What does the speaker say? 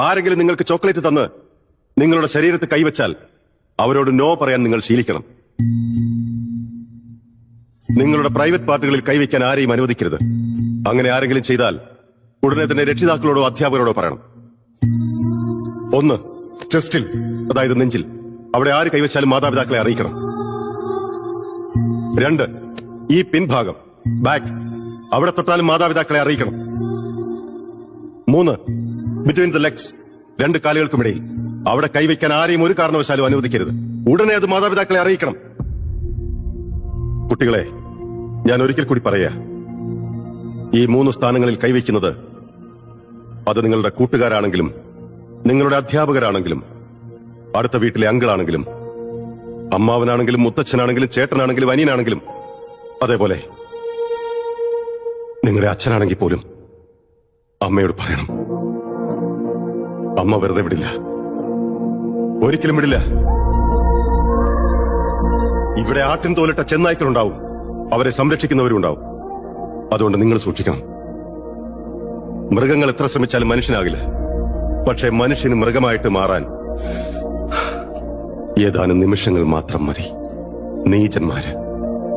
ആരെങ്കിലും നിങ്ങൾക്ക് ചോക്ലേറ്റ് തന്ന് നിങ്ങളുടെ ശരീരത്ത് കൈവച്ചാൽ അവരോട് നോ പറയാൻ നിങ്ങൾ ശീലിക്കണം. നിങ്ങളുടെ പ്രൈവറ്റ് പാർട്ടികളിൽ കൈവയ്ക്കാൻ ആരെയും അനുവദിക്കരുത്. അങ്ങനെ ആരെങ്കിലും ചെയ്താൽ ഉടനെ തന്നെ രക്ഷിതാക്കളോടോ അധ്യാപകരോടോ പറയണം. ഒന്ന് ചെസ്റ്റിൽ അതായത് നെഞ്ചിൽ. അവിടെ ആര് കൈവച്ചാലും മാതാപിതാക്കളെ അറിയിക്കണം. രണ്ട് ഈ പിൻഭാഗം ബാക്ക് അവിടെ തൊട്ടാലും മാതാപിതാക്കളെ അറിയിക്കണം. മൂന്ന് ബിറ്റ്വീൻ ദ ലെഗ്സ് രണ്ട് കാലുകൾക്കുമിടയിൽ അവിടെ കൈവയ്ക്കാൻ ആരെയും ഒരു കാരണവശാലും അനുവദിക്കരുത്. ഉടനെ അത് മാതാപിതാക്കളെ അറിയിക്കണം. കുട്ടികളെ ഞാൻ ഒരിക്കൽ കൂടി പറയാ. ഈ മൂന്ന് സ്ഥാനങ്ങളിൽ കൈവയ്ക്കുന്നത് അത് നിങ്ങളുടെ കൂട്ടുകാരാണെങ്കിലും നിങ്ങളുടെ അധ്യാപകരാണെങ്കിലും അടുത്ത വീട്ടിലെ അങ്കിളാണെങ്കിലും അമ്മാവനാണെങ്കിലും മുത്തച്ഛനാണെങ്കിലും ചേട്ടനാണെങ്കിലും അനിയനാണെങ്കിലും അതേപോലെ നിങ്ങളുടെ അച്ഛനാണെങ്കിൽ പോലും അമ്മയോട് പറയണം. അമ്മ വെറുതെ വിടില്ല. ഒരിക്കലും വിടില്ല. ഇവിടെ ആട്ടിൻ തോലിട്ട ചെന്നായ്ക്കളുണ്ടാവും. അവരെ സംരക്ഷിക്കുന്നവരും ഉണ്ടാവും. അതുകൊണ്ട് നിങ്ങൾ സൂക്ഷിക്കണം. മൃഗങ്ങൾ എത്ര ശ്രമിച്ചാലും മനുഷ്യനാകില്ല. പക്ഷെ മനുഷ്യന് മൃഗമായിട്ട് മാറാൻ ഏതാനും നിമിഷങ്ങൾ മാത്രം മതി. നീചന്മാര്.